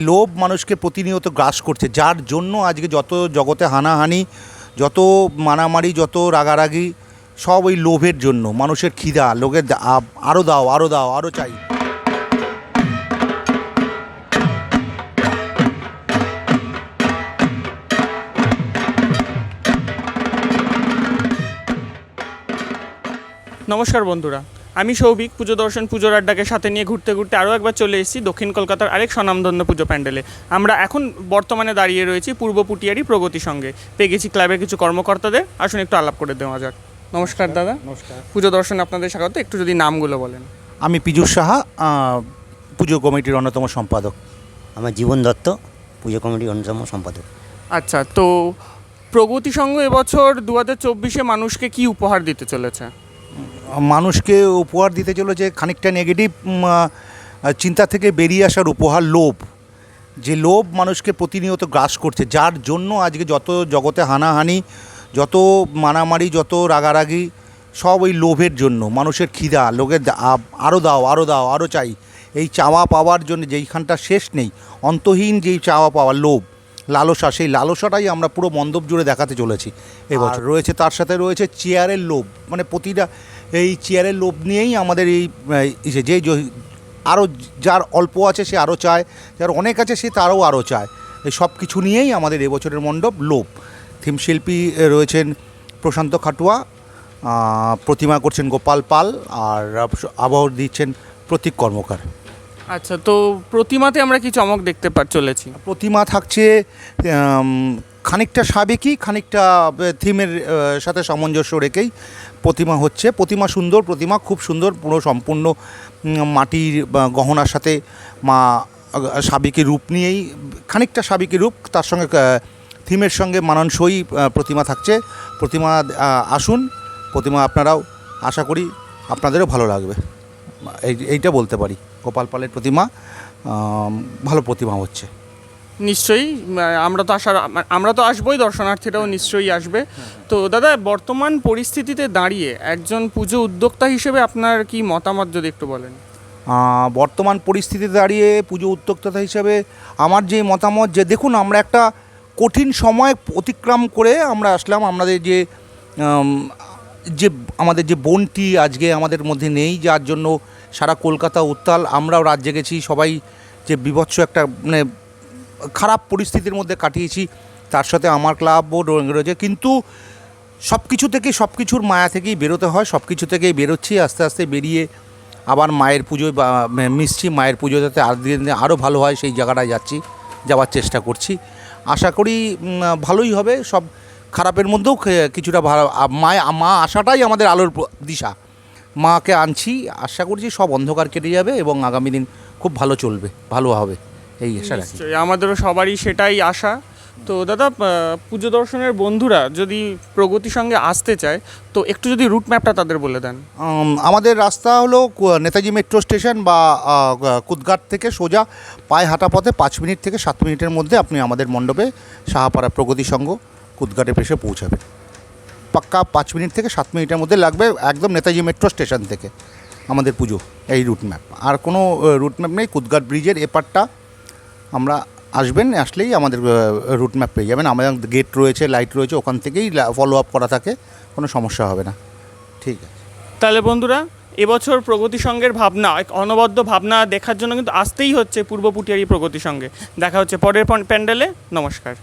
লোভ মানুষকে প্রতিনিয়ত গ্রাস করছে, যার জন্য আজকে যত জগতে হানাহানি, যত মারামারি, যত রাগারাগি, সব ওই লোভের জন্য, মানুষের খিদা, লোকের দা- আ- দাও আরও দাও আরও চাই। নমস্কার বন্ধুরা। আমি সৌভিক পুজো দর্শন পুজোর আড্ডাকে সাথে নিয়ে ঘুরতে ঘুরতে আরও একবার চলে এসেছি দক্ষিণ কলকাতার আরেক স্বনামধন্য পুজো প্যান্ডেলে। আমরা এখন বর্তমানে দাঁড়িয়ে রয়েছি পূর্ব পুটিয়ারি প্রগতি সঙ্গে। পেয়ে গেছি ক্লাবের কিছু কর্মকর্তাদের। আসুন একটু আলাপ করে দেওয়া যাক। নমস্কার দাদা। নমস্কার। পুজো দর্শন আপনাদের স্বাগত। একটু যদি নামগুলো বলেন। আমি পীযুষ সাহা পুজো কমিটির অন্যতম সম্পাদক। আমার জীবন দত্ত পুজো কমিটির অন্যতম সম্পাদক। আচ্ছা তো প্রগতি সংঘ এবছর দু হাজার চব্বিশে মানুষকে কি উপহার দিতে চলেছে? মানুষকে উপহার দিতে চলেছে খানিকটা নেগেটিভ চিন্তা থেকে বেরিয়ে আসার উপহার লোভ। যে লোভ মানুষকে প্রতিনিয়ত গ্রাস করছে। যার জন্য আজকে যত জগতে হানাহানি, যত মারামারি, যত রাগারাগি, সব ওই লোভের জন্য। মানুষের খিদা, লোকের দা- আ- দাও আরও দাও আরও চাই। এই চাওয়া পাওয়ার জন্য যেইখানটা শেষ নেই, অন্তহীন যেই চাওয়া পাওয়া লোভ। লালসা সেই লালসাটাই আমরা পুরো মণ্ডপ জুড়ে দেখাতে চলেছি এবার রয়েছে তার সাথে রয়েছে চেয়ারের লোভ। মানে প্রতিটা এই চেয়ারের লোভ নিয়েই আমাদের এই যে- আরও যার অল্প আছে সে আরও চায় যার অনেক আছে সে তারও আরও চায়। এই সব কিছু নিয়েই আমাদের এবছরের মণ্ডপ লোভ। থিম শিল্পী রয়েছেন প্রশান্ত খাটুয়া প্রতিমা করছেন গোপাল পাল আর আবহ দিচ্ছেন প্রতীক কর্মকার। আচ্ছা তো প্রতিমাতে আমরা কি চমক দেখতে পা, চলেছি? প্রতিমা থাকছে খানিকটা সাবেকি খানিকটা থিমের সাথে সামঞ্জস্য রেখেই প্রতিমা হচ্ছে। প্রতিমা সুন্দর, প্রতিমা খুব সুন্দর, পুরো সম্পূর্ণ মাটির গহনার সাথে মা, সাবেকি রূপ নিয়েই, খানিকটা সাবেকি রূপ, তার সঙ্গে থিমের সঙ্গে মানানসই প্রতিমা থাকছে। প্রতিমা আসুন, প্রতিমা আপনারাও আশা করি আপনাদেরও ভালো লাগবে। এই, এইটা বলতে পারি। গোপাল পালের প্রতিমা ভালো প্রতিমা হচ্ছে। নিশ্চয়ই আমরা তো আসার আমরা তো আসবোই দর্শনার্থীরাও নিশ্চয়ই আসবে। তো দাদা বর্তমান পরিস্থিতিতে দাঁড়িয়ে একজন পুজো উদ্যোক্তা হিসেবে আপনার কি মতামত যদি একটু বলেন? বর্তমান পরিস্থিতিতে দাঁড়িয়ে পুজো উদ্যোক্তা হিসাবে আমার যে মতামত যে দেখুন আমরা একটা কঠিন সময় অতিক্রম করে আমরা আসলাম। আমাদের যে যে আমাদের যে বোনটি আজকে আমাদের মধ্যে নেই যার জন্য সারা কলকাতা, উত্তাল, আমরাও রাত জেগেছি সবাই যে বিভৎস একটা মানে খারাপ পরিস্থিতির মধ্যে কাটিয়েছি, তার সাথে আমার ক্লাবও রয়ে- রয়েছে। কিন্তু সব কিছু থেকে সব কিছুর মায়া থেকেই বেরোতে হয় সব কিছু থেকেই বেরোচ্ছি, আস্তে আস্তে বেরিয়ে আবার মায়ের পুজোয় বা মিশছি মায়ের পুজো যাতে আর দিন আরও ভালো হয়, সেই জায়গাটায় যাচ্ছি, যাওয়ার চেষ্টা করছি। আশা করি ভালোই হবে, সব খারাপের মধ্যেও কিছুটা ভালো মায়, মা আসাটাই আমাদের আলোর দিশা। মাকে আনছি আশা করছি সব অন্ধকার কেটে যাবে এবং আগামী দিন খুব ভালো চলবে ভালো হবে এই আশা রাখি। আমাদেরও সবারই সেটাই আশা। তো দাদা পুজো দর্শনের বন্ধুরা যদি প্রগতি সঙ্গে আসতে চায় তো একটু যদি রুট ম্যাপটা তাদের বলে দেন। আমাদের রাস্তা হলো নেতাজি মেট্রো স্টেশন বা কুদঘাট থেকে সোজা পায়ে হাঁটা পথে পাঁচ মিনিট থেকে সাত মিনিটের মধ্যে আপনি আমাদের মণ্ডপে সাহাপাড়া প্রগতি সংঘ কুদঘাটে এসে পৌঁছাবেন। পাক্কা পাঁচ মিনিট থেকে সাত মিনিটের মধ্যে লাগবে একদম নেতাজি মেট্রো স্টেশন থেকে আমাদের পুজো, এই রুট ম্যাপ আর কোনো রুট ম্যাপ নেই, কুদঘাট ব্রিজের এপারটা আমরা আসবেন, আসলেই আমাদের রুট ম্যাপ পেয়ে যাবেন। আমাদের গেট রয়েছে লাইট রয়েছে, ওখান থেকেই ফলো আপ করা থাকে, কোনো সমস্যা হবে না। ঠিক আছে। তাহলে বন্ধুরা, এবছর প্রগতি সংঘের ভাবনা, এক অনবদ্য ভাবনা দেখার জন্য কিন্তু আসতেই হচ্ছে পূর্ব পুটিয়ারি প্রগতি সঙ্গে। দেখা হচ্ছে পরের প্যান্ডেলে। নমস্কার।